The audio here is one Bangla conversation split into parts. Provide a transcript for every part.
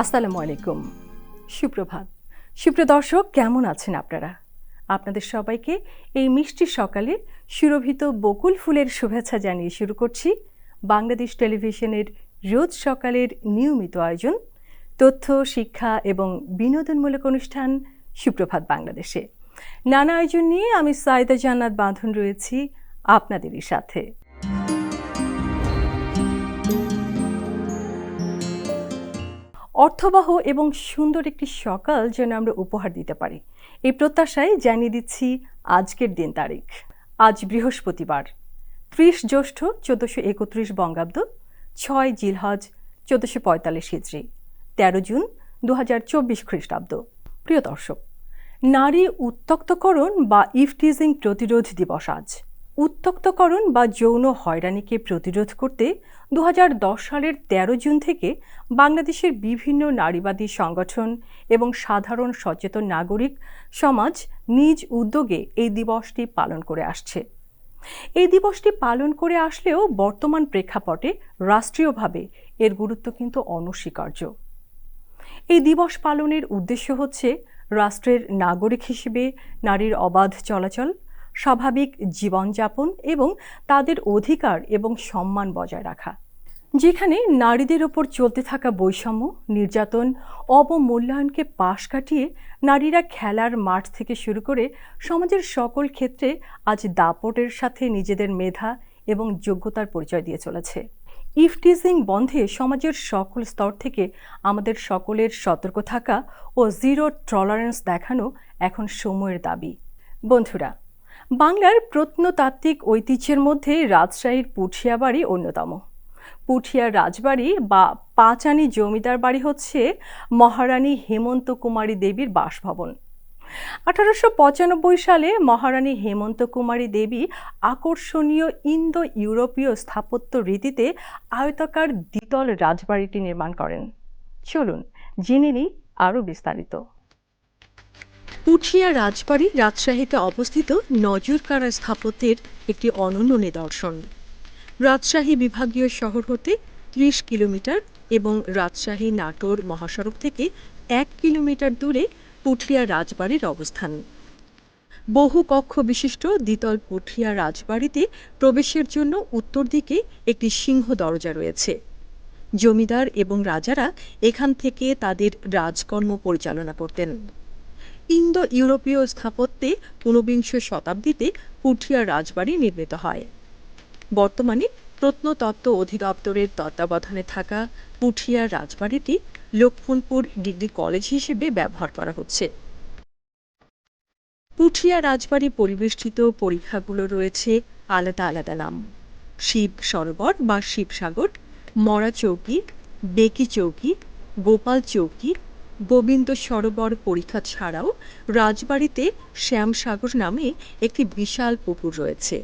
আসসালামু আলাইকুম। সুপ্রভাত। সুপ্রদর্শক কেমন আছেন আপনারা? আপনাদের সবাইকে এই মিষ্টি সকালে সুরভিত বকুল ফুলের শুভেচ্ছা জানিয়ে শুরু করছি বাংলাদেশ টেলিভিশনের রোজ সকালের নিয়মিত আয়োজন, তথ্য, শিক্ষা এবং বিনোদনমূলক অনুষ্ঠান সুপ্রভাত বাংলাদেশে। নানা আয়োজন নিয়ে আমি সাইদা জান্নাত বাঁধন রয়েছি আপনাদেরই সাথে। অর্থবহ এবং সুন্দর একটি সকাল যেন আমরা উপহার দিতে পারি। এই প্রত্যাশায় জানিয়ে দিচ্ছি আজকের দিন তারিখ। আজ বৃহস্পতিবার, ত্রিশ জ্যৈষ্ঠ চোদ্দোশো একত্রিশ বঙ্গাব্দ, ছয় জিলহজ চোদ্দোশো পঁয়তাল্লিশ হিজড়ি, তেরো জুন দু হাজার চব্বিশ খ্রিস্টাব্দ। প্রিয় দর্শক, নারী উত্তক্তকরণ বা ইফটিজিং প্রতিরোধ দিবস আজ। উত্তক্তকরণ বা যৌন হয়রানিকে প্রতিরোধ করতে দু হাজার দশ সালের ১৩ জুন থেকে বাংলাদেশের বিভিন্ন নারীবাদী সংগঠন এবং সাধারণ সচেতন নাগরিক সমাজ নিজ উদ্যোগে এই দিবসটি পালন করে আসছে। এই দিবসটি পালন করে আসলেও বর্তমান প্রেক্ষাপটে রাষ্ট্রীয়ভাবে এর গুরুত্ব কিন্তু অনস্বীকার্য। এই দিবস পালনের উদ্দেশ্য হচ্ছে রাষ্ট্রের নাগরিক হিসেবে নারীর অবাধ চলাচল স্বাভাবিক জীবনযাপন এবং তাদের অধিকার এবং সম্মান বজায় রাখা। যেখানে নারীদের ওপর চলতে থাকা বৈষম্য, নির্যাতন, অবমূল্যায়নকে পাশ কাটিয়ে নারীরা খেলার মাঠ থেকে শুরু করে সমাজের সকল ক্ষেত্রে আজ দাপটের সাথে নিজেদের মেধা এবং যোগ্যতার পরিচয় দিয়ে চলেছে। ইফটিজিং বন্ধে সমাজের সকল স্তর থেকে আমাদের সকলের সতর্ক থাকা ও জিরো টলারেন্স দেখানো এখন সময়ের দাবি। বন্ধুরা বাংলার প্রত্নতাত্ত্বিক ঐতিহ্যের মধ্যে রাজশাহীর পুঠিয়া বাড়ি অন্যতম। পুঠিয়া রাজবাড়ি বা পাঁচানি জমিদার বাড়ি হচ্ছে মহারানী হেমন্ত কুমারী দেবীর বাসভবন। আঠারোশো পঁচানব্বই সালে মহারানী হেমন্ত কুমারী দেবী আকর্ষণীয় ইন্দো ইউরোপীয় স্থাপত্য রীতিতে আয়তাকার দ্বিতল রাজবাড়িটি নির্মাণ করেন। চলুন, জেনে নিই আরও বিস্তারিত। পুঠিয়া রাজবাড়ি রাজশাহীতে অবস্থিত নজরকাড়া স্থাপত্যের একটি অনন্য নিদর্শন। রাজশাহী বিভাগীয় শহর হতে ত্রিশ কিলোমিটার এবং রাজশাহী নাটোর মহাসড়ক থেকে এক কিলোমিটার দূরে পুঠিয়া রাজবাড়ির অবস্থান। বহু কক্ষ বিশিষ্ট দ্বিতল পুঠিয়া রাজবাড়িতে প্রবেশের জন্য উত্তর দিকে একটি সিংহ দরজা রয়েছে। জমিদার এবং রাজারা এখান থেকে তাদের রাজকর্ম পরিচালনা করতেন। ইন্দো ইউরোপীয় স্থাপত্যে ঊনবিংশ শতাব্দীতে পুঠিয়া রাজবাড়ি নির্মিত হয়। বর্তমানে প্রত্নতত্ত্ব অধিদপ্তরের তত্ত্বাবধানে থাকা পুঠিয়া রাজবাড়িটি লক্ষ্মণপুর ডিগ্রি কলেজ হিসেবে ব্যবহার করা হচ্ছে। পুঠিয়া রাজবাড়ি পরিবেষ্টিত পরীক্ষাগুলো রয়েছে আলাদা আলাদা নাম। শিব সরোবর বা শিবসাগর, মরা চৌকি, বেকি চৌকি, গোপাল চৌকি গোবিন্দ সরোবর পরীক্ষা ছাড়াও রাজবাড়িতে শ্যামসাগর নামে একটি বিশাল পুকুর রয়েছে।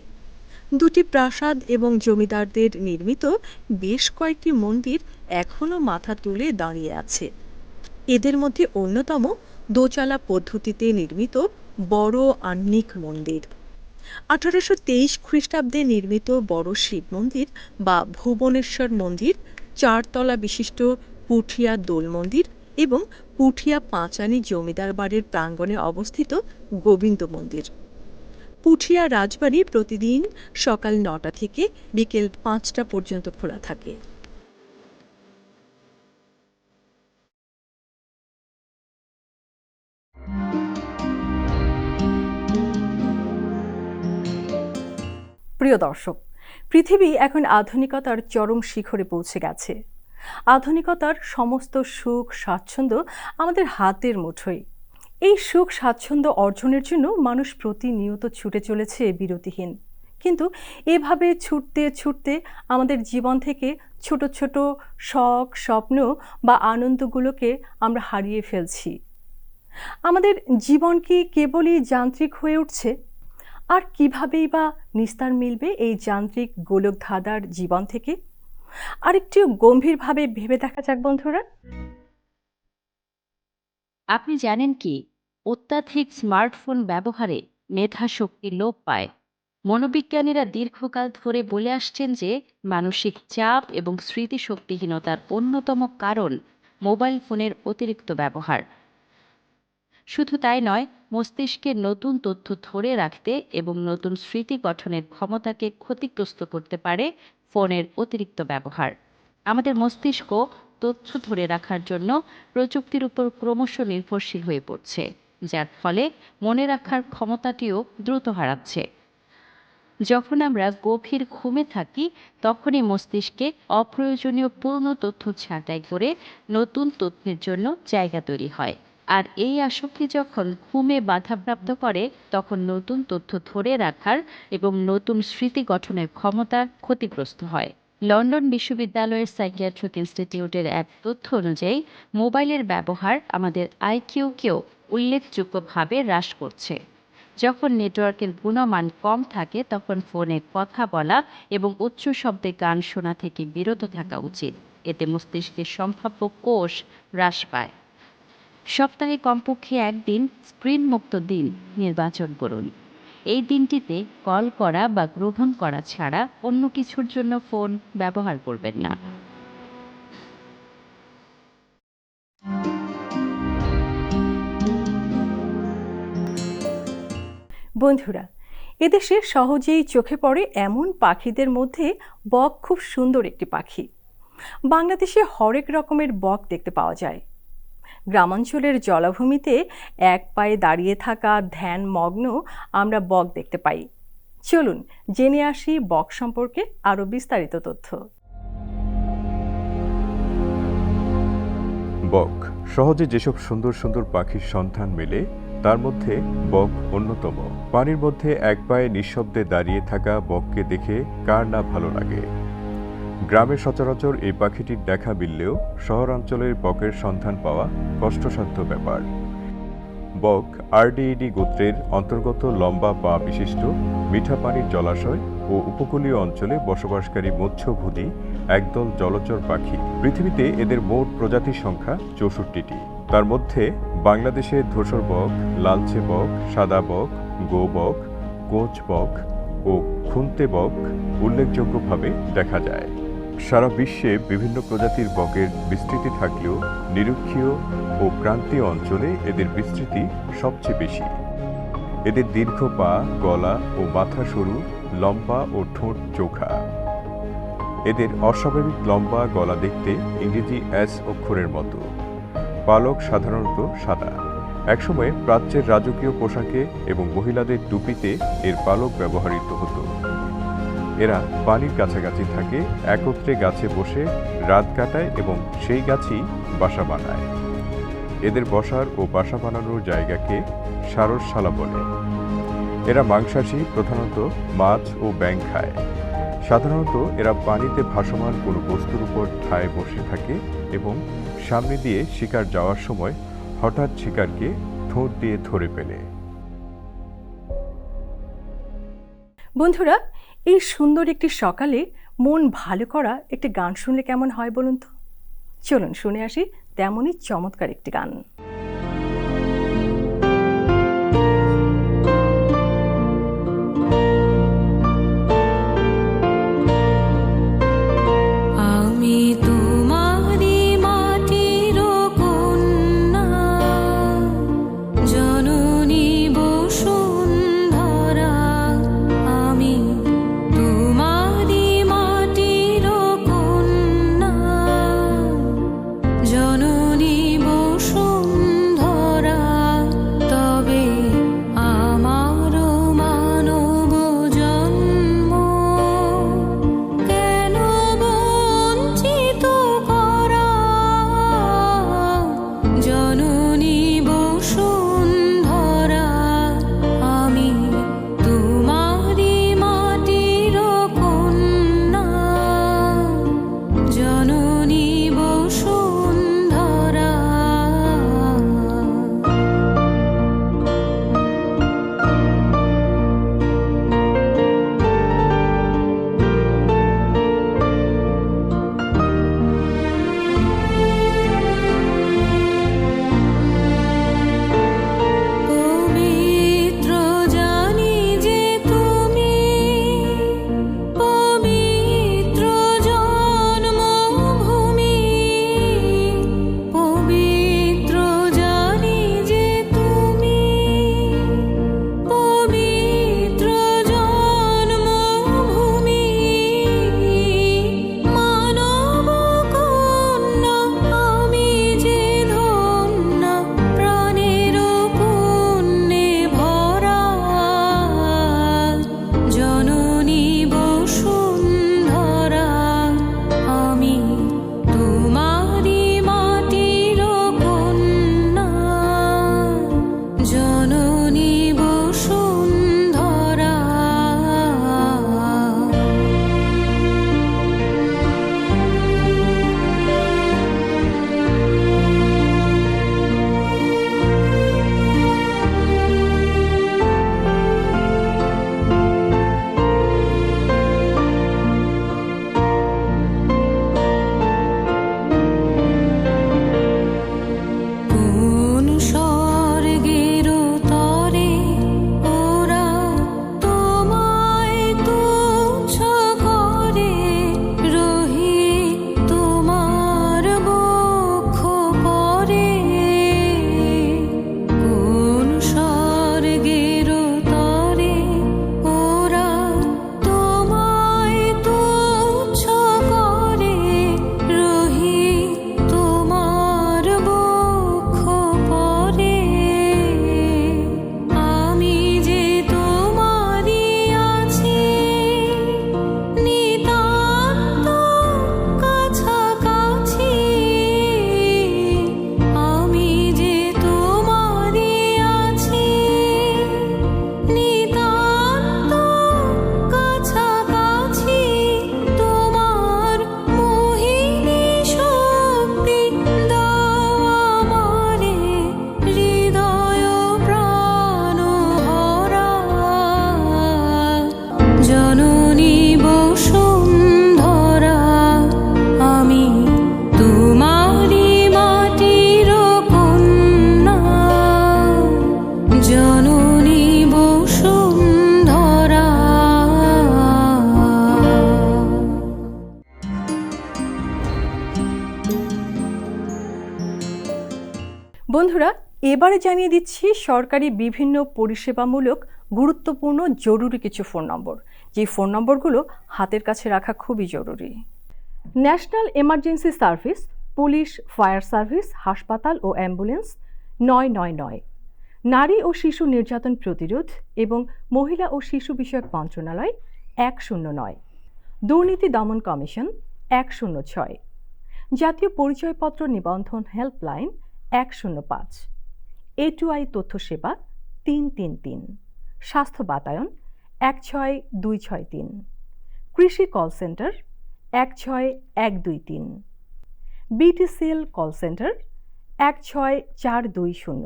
দুটি প্রাসাদ এবং জমিদারদের নির্মিত বেশ কয়েকটি মন্দির এখনও মাথা তুলে দাঁড়িয়ে আছে। এদের মধ্যে অন্যতম দোচালা পদ্ধতিতে নির্মিত বড় আহ্নিক মন্দির। আঠারোশো তেইশ খ্রিস্টাব্দে নির্মিত বড় শিব মন্দির বা ভুবনেশ্বর মন্দির, চারতলা বিশিষ্ট পুঠিয়া দোল মন্দির এবং পুঠিয়া পাঁচানি জমিদার বাড়ির প্রাঙ্গণে অবস্থিত গোবিন্দ মন্দির। পুঠিয়া রাজবাড়ি প্রতিদিন সকাল নটা থেকে বিকেল পাঁচটা পর্যন্ত খোলা থাকে। প্রিয় দর্শক, পৃথিবী এখন আধুনিকতার চরম শিখরে পৌঁছে গেছে। আধুনিকতার সমস্ত সুখ স্বাচ্ছন্দ্য আমাদের হাতের মুঠোয়। এই সুখ স্বাচ্ছন্দ্য অর্জনের জন্য মানুষ প্রতিনিয়ত ছুটে চলেছে বিরতিহীন। কিন্তু এভাবে ছুটতে ছুটতে আমাদের জীবন থেকে ছোট ছোট শখ, স্বপ্ন বা আনন্দগুলোকে আমরা হারিয়ে ফেলছি। আমাদের জীবন কি কেবলই যান্ত্রিক হয়ে উঠছে? আর কিভাবেই বা নিস্তার মিলবে এই যান্ত্রিক গোলক ধাঁধার জীবন থেকে? আরেকটু গম্ভীরভাবে ভেবে দেখা যাক বন্ধুরা। আপনি জানেন কি, অত্যাধিক স্মার্টফোন ব্যবহারে মেধা শক্তি লোপ পায়। মনোবিজ্ঞানীরা দীর্ঘকাল ধরে বলে আসছেন যে, মানসিক চাপ এবং স্মৃতিশক্তিহীনতার অন্যতম কারণ মোবাইল ফোনের অতিরিক্ত ব্যবহার। শুধু তাই নয়, মস্তিষ্কের নতুন তথ্য ধরে রাখতে এবং নতুন স্মৃতি গঠনের ক্ষমতাকে ক্ষতিগ্রস্ত করতে পারে ফোনের অতিরিক্ত ব্যবহার। আমাদের মস্তিষ্ক তথ্য ধরে রাখার জন্য প্রযুক্তির উপর ক্রমশ নির্ভরশীল হয়ে পড়ছে, যার ফলে মনে রাখার ক্ষমতাটিও দ্রুত হারাচ্ছে। যখন আমরা গভীর ঘুমে থাকি, তখনই মস্তিষ্কে অপ্রয়োজনীয় পূর্ণ তথ্য ছাঁটাই করে নতুন তথ্যের জন্য জায়গা তৈরি হয়। আর এই আসক্তি যখন ঘুমে বাধাপ্রাপ্ত করে, তখন নতুন তথ্য ধরে রাখার এবং নতুন স্মৃতি গঠনের ক্ষমতা ক্ষতিগ্রস্ত হয়। লন্ডন বিশ্ববিদ্যালয়ের সাইকিয়াট্রিক ইনস্টিটিউটের এক তথ্য অনুযায়ী, মোবাইলের ব্যবহার আমাদের আইকিউকেও উল্লেখযোগ্যভাবে হ্রাস করছে। যখন নেটওয়ার্কের গুণমান কম থাকে, তখন ফোনে কথা বলা এবং উচ্চ শব্দে গান শোনা থেকে বিরত থাকা উচিত। এতে মস্তিষ্কের সম্ভাব্য কোষ হ্রাস পায়। সপ্তাহে কমপক্ষে একদিন স্ক্রিন মুক্ত দিন নির্বাচন করুন। এই দিনটিতে কল করা বা গ্রহণ করা ছাড়া অন্য কিছুর জন্য ফোন ব্যবহার করবেন না। বন্ধুরা, এদেশে সহজেই চোখে পড়ে এমন পাখিদের মধ্যে বক খুব সুন্দর একটি পাখি। বাংলাদেশে হরেক রকমের বক দেখতে পাওয়া যায়। গ্রামাঞ্চলের জলাভূমিতে এক পায়ে দাঁড়িয়ে থাকা ধ্যান মগ্ন আমরা বক দেখতে পাই। চলুন জেনে আসি বক সম্পর্কে আরও বিস্তারিত তথ্য। বক সহজে যেসব সুন্দর সুন্দর পাখির সন্ধান মেলে, তার মধ্যে বক অন্যতম। পানির মধ্যে এক পায়ে নিঃশব্দে দাঁড়িয়ে থাকা বককে দেখে কার না ভালো লাগে? গ্রামে সচরাচর এই পাখিটির দেখা মিললেও শহরাঞ্চলের বকের সন্ধান পাওয়া কষ্টসাধ্য ব্যাপার। বক আরডিইডি গোত্রের অন্তর্গত লম্বা পা বিশিষ্ট, মিঠা পানির জলাশয় ও উপকূলীয় অঞ্চলে বসবাসকারী মৎস্যভূতি একদল জলচর পাখি। পৃথিবীতে এদের মোট প্রজাতির সংখ্যা চৌষট্টিটি। তার মধ্যে বাংলাদেশে ধূসর বক, লালচে বক, সাদা বক, গো বক, কোচ বক ও খুন্তে বক উল্লেখযোগ্যভাবে দেখা যায়। সারা বিশ্বে বিভিন্ন প্রজাতির বকের বিস্তৃতি থাকলেও নিরক্ষীয় ও ক্রান্তীয় অঞ্চলে এদের বিস্তৃতি সবচেয়ে বেশি। এদের দীর্ঘ পা, গলা ও মাথা সরু, লম্বা ও ঠোঁট চোখা। এদের অস্বাভাবিক লম্বা গলা দেখতে ইংরেজি এস অক্ষরের মতো। পালক সাধারণত সাদা। একসময় প্রাচ্যের রাজকীয় পোশাকে এবং মহিলাদের টুপিতে এর পালক ব্যবহৃত হতো। এরা পানির কাছাকাছি থাকে, একত্রে গাছে বসে রাত কাটায় এবং সেই গাছই বাসা বানায়। এদের বসার ও বাসা বানানোর জায়গাকে সারসশালা বলে। এরা মাংসাশী, প্রধানত মাছ ও ব্যাং খায়। সাধারণত এরা পানিতে ভাসমান কোনো বস্তুর উপর ঠায় বসে থাকে এবং সামনে দিয়ে শিকার যাওয়ার সময় হঠাৎ শিকারকে ঠোঁট দিয়ে ধরে ফেলে। বন্ধুরা এই সুন্দর একটি সকালে মন ভালো করা একটি গান শুনলে কেমন হয় বলুন তো? চলুন শুনে আসি তেমনই চমৎকার একটি গান। এবারে জানিয়ে দিচ্ছি, সরকারি বিভিন্ন পরিষেবামূলক গুরুত্বপূর্ণ জরুরি কিছু ফোন নম্বর। যে ফোন নম্বরগুলো হাতের কাছে রাখা খুবই জরুরি। National emergency service, police, fire service, হাসপাতাল ও অ্যাম্বুলেন্স নয় নয় নয়। নারী ও শিশু নির্যাতন প্রতিরোধ এবং মহিলা ও শিশু বিষয়ক মন্ত্রণালয় এক শূন্য নয়। দুর্নীতি দমন কমিশন এক শূন্য ছয়। জাতীয় পরিচয়পত্র নিবন্ধন হেল্পলাইন এক শূন্য পাঁচ। এ টু আই তথ্য সেবা তিন তিন তিন। স্বাস্থ্য বাতায়ন এক ছয় দুই ছয় তিন। কৃষি কল সেন্টার এক ছয় এক দুই তিন। বিটিসিএল কল সেন্টার এক ছয় চার দুই শূন্য।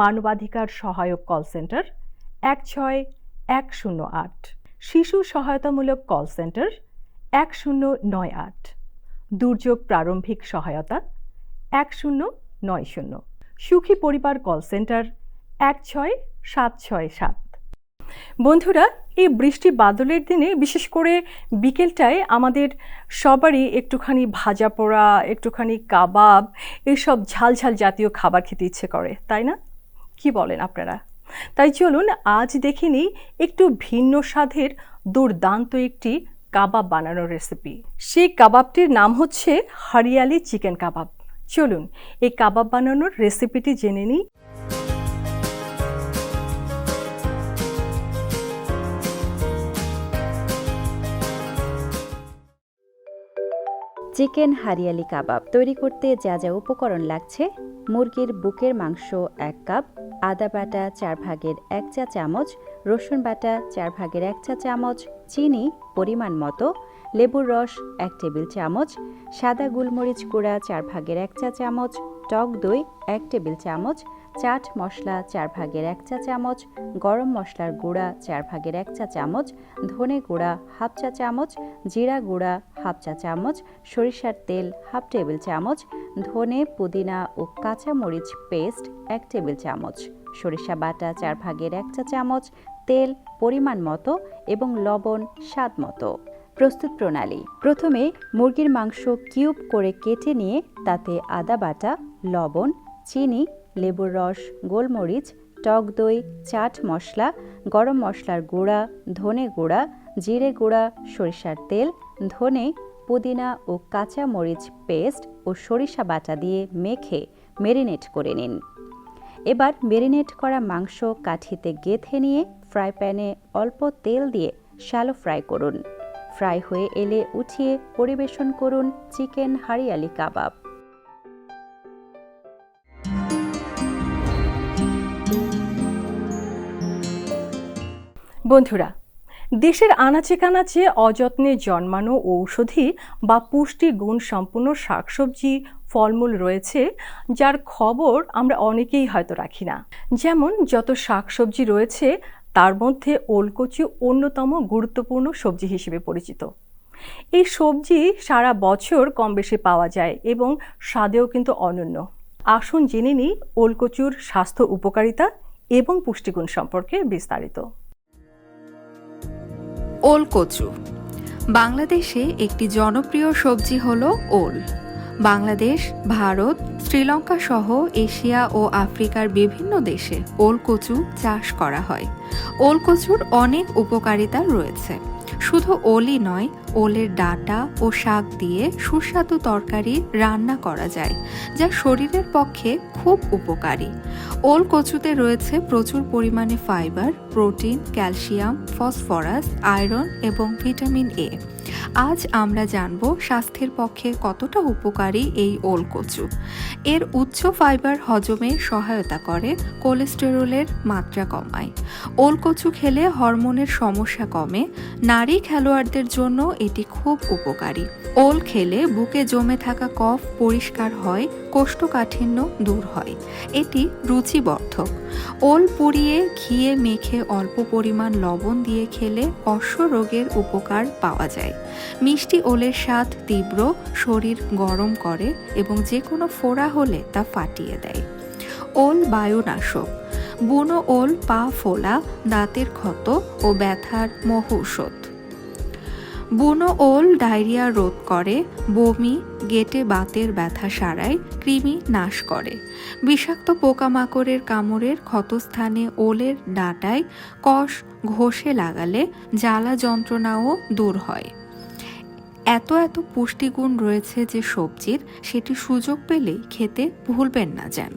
মানবাধিকার সহায়ক কল সেন্টার এক ছয় এক শূন্য আট। শিশু সহায়তামূলক কল সেন্টার এক শূন্য নয় আট। দুর্যোগ প্রারম্ভিক সহায়তা এক শূন্য নয় শূন্য। সুখী পরিবার কল সেন্টার, এক ছয় সাত ছয় সাত। বন্ধুরা, এই বৃষ্টি বাদলের দিনে বিশেষ করে বিকেলটায় আমাদের সবারই একটুখানি ভাজা পোড়া, একটুখানি কাবাব এইসব ঝাল ঝাল জাতীয় খাবার খেতে ইচ্ছে করে, তাই না? কি বলেন আপনারা? তাই চলুন আজ দেখে নিই একটু ভিন্ন স্বাদের দুর্দান্ত একটি কাবাব বানানোর রেসিপি সেই কাবাবটির নাম হচ্ছে হরিয়ালি চিকেন কাবাব। চলুন, এই কাবাব বানানোর রেসিপিটি জেনে নিই। চিকেন হারিয়ালি কাবাব তৈরি করতে যা যা উপকরণ লাগছে, মুরগির বুকের মাংস এক কাপ, আদা বাটা চার ভাগের এক চা চামচ, রসুন বাটা চার ভাগের এক চা চামচ, চিনি পরিমাণ মতো লেবুর রস, এক টেবিল চামচ, সাদা গোলমরিচ গুঁড়া, চার ভাগের এক চা চামচ, টক দই, এক টেবিল চামচ, চাট মশলা, চার ভাগের এক চা চামচ, গরম মশলার গুঁড়া, চার ভাগের এক চা চামচ, ধনে গুঁড়া, হাফ চা চামচ, জিরা গুঁড়া, হাফ চা চামচ, সরিষার তেল, হাফ টেবিল চামচ, ধনে, পুদিনা ও কাঁচা মরিচ পেস্ট, এক টেবিল চামচ, সরিষা বাটা, চার ভাগের এক চা চামচ, তেল, পরিমাণ মতো এবং লবণ, স্বাদ মতো। প্রস্তুত প্রণালী। প্রথমে মুরগির মাংস কিউব করে কেটে নিয়ে তাতে আদা বাটা, লবণ, চিনি, লেবুর রস, গোলমরিচ, টক দই, চাট মশলা, গরম মশলার গুঁড়া, ধনে গুঁড়া, জিরে গুঁড়া, সরিষার তেল, ধনে, পুদিনা ও কাঁচা মরিচ পেস্ট ও সরিষা বাটা দিয়ে মেখে মেরিনেট করে নিন। এবার মেরিনেট করা মাংস কাঠিতে গেথে নিয়ে ফ্রাই প্যানে অল্প তেল দিয়ে শ্যালো ফ্রাই করুন। ফ্রাই হয়ে এলে উঠিয়ে পরিবেশন করুন চিকেন হারিয়ালি কাবাব। বন্ধুরা, দেশের আনাচে কানাচে অযত্নে জন্মানো ঔষধি বা পুষ্টি গুণ সম্পন্ন শাকসবজি, ফলমূল রয়েছে, যার খবর আমরা অনেকেই হয়তো রাখি না। যেমন, যত শাকসবজি রয়েছে তার মধ্যে ওলকচু অন্যতম গুরুত্বপূর্ণ সবজি হিসেবে পরিচিত। এই সবজি সারা বছর কম বেশি পাওয়া যায় এবং স্বাদেও কিন্তু অনন্য। আসুন জেনে নিই ওলকচুর স্বাস্থ্য উপকারিতা এবং পুষ্টিগুণ সম্পর্কে বিস্তারিত। ওলকচু। বাংলাদেশে একটি জনপ্রিয় সবজি হল ওল। বাংলাদেশ, ভারত, শ্রীলঙ্কা সহ এশিয়া ও আফ্রিকার বিভিন্ন দেশে ওল কচু চাষ করা হয়। ওল কচুর অনেক উপকারিতা রয়েছে। শুধু ওলই নয়, ওলের ডাটা ও শাক দিয়ে সুস্বাদু তরকারি রান্না করা যায়, যা শরীরের পক্ষে খুব উপকারী। ওল কচুতে রয়েছে প্রচুর পরিমাণে fibre, protein, calcium, phosphorus, iron এবং ভিটামিন এ। আজ আমরা জানব স্বাস্থ্যের পক্ষে কতটা উপকারী এই ওল কচু এর উচ্চ ফাইবার হজমে সহায়তা করে, কোলেস্টেরলের মাত্রা কমায়। ওল কচু খেলে হরমোনের সমস্যা কমে, নারী খেলোয়াড়দের জন্য এটি খুব উপকারী। ওল খেলে বুকে জমে থাকা কফ পরিষ্কার হয়, কোষ্ঠকাঠিন্য দূর হয়। এটি রুচিবর্ধক। ওল পুড়িয়ে ঘিয়ে মেখে অল্প পরিমাণ লবণ দিয়ে খেলে অশ্ব রোগের উপকার পাওয়া যায়। মিষ্টি ওলের স্বাদ তীব্র, শরীর গরম করে এবং যে কোনো ফোড়া হলে তা ফাটিয়ে দেয়। ওল বায়ুনাশক। বুনো ওল পা ফোলা, দাঁতের ক্ষত ও ব্যথার মহৌষধ। বুনো ওল ডায়রিয়া রোধ করে, বমি, গেটে বাতের ব্যথা সারায় কৃমি নাশ করে। বিষাক্ত পোকামাকড়ের কামড়ের ক্ষতস্থানে ওলের ডাঁটায় কষ ঘষে লাগালে জ্বালা যন্ত্রণাও দূর হয়। এত এত পুষ্টিগুণ রয়েছে যে সবজির, সেটি সুযোগ পেলেই খেতে ভুলবেন না যেন।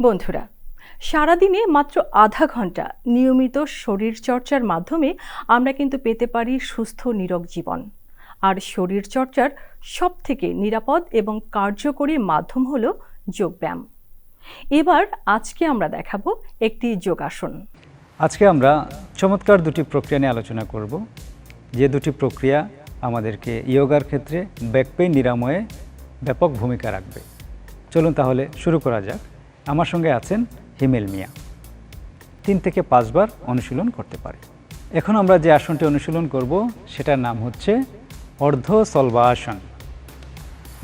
বন্ধুরা সারাদিনে মাত্র আধা ঘণ্টা নিয়মিত শরীর চর্চার মাধ্যমে আমরা কিন্তু পেতে পারি সুস্থ নিরোগ জীবন। আর শরীর চর্চার সব থেকে নিরাপদ এবং কার্যকরী মাধ্যম হল যোগব্যায়াম। এবার আজকে আমরা দেখাবো একটি যোগাসন। আজকে আমরা চমৎকার দুটি প্রক্রিয়া নিয়ে আলোচনা করব। যে দুটি প্রক্রিয়া আমাদেরকে ইয়োগার ক্ষেত্রে ব্যাক পেইন নিরাময়ে ব্যাপক ভূমিকা রাখবে। চলুন তাহলে শুরু করা যাক। আমার সঙ্গে আছেন হিমেল মিয়া। তিন থেকে পাঁচবার অনুশীলন করতে পারে। এখন আমরা যে আসনটি অনুশীলন করব, সেটার নাম হচ্ছে অর্ধ সলবাসন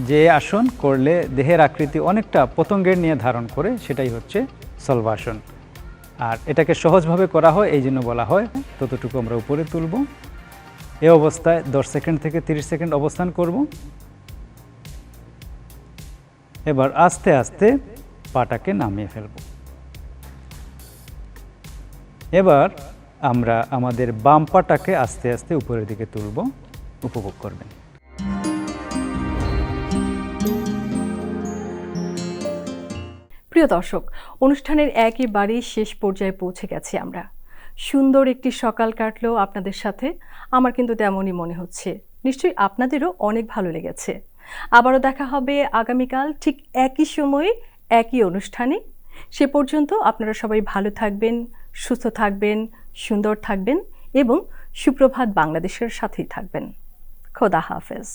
যে আসন করলে দেহের আকৃতি অনেকটা পতঙ্গের নিয়ে ধারণ করে, সেটাই হচ্ছে সলবাসন আর এটাকে সহজভাবে করা হয়, এই জন্য বলা হয়, ততটুকু আমরা উপরে তুলব। এ অবস্থায় দশ সেকেন্ড থেকে তিরিশ সেকেন্ড অবস্থান করব। এবার আস্তে আস্তে পাটাকে নামিয়ে ফেলব। এবার আমরা আমাদের বাম পাটাকে আস্তে আস্তে উপরের দিকে তুলব, উপভোগ করবেন। প্রিয় দর্শক, অনুষ্ঠানের একেবারেই শেষ পর্যায়ে পৌঁছে গেছি আমরা। সুন্দর একটি সকাল কাটলো আপনাদের সাথে, আমার কিন্তু তেমনই মনে হচ্ছে। নিশ্চয়ই আপনাদেরও অনেক ভালো লেগেছে। আবারও দেখা হবে আগামীকাল ঠিক একই সময়ে, একই অনুষ্ঠানে। সে পর্যন্ত আপনারা সবাই ভালো থাকবেন সুস্থ থাকবেন সুন্দর থাকবেন এবং সুপ্রভাত বাংলাদেশের সাথেই থাকবেন। খোদা হাফেজ।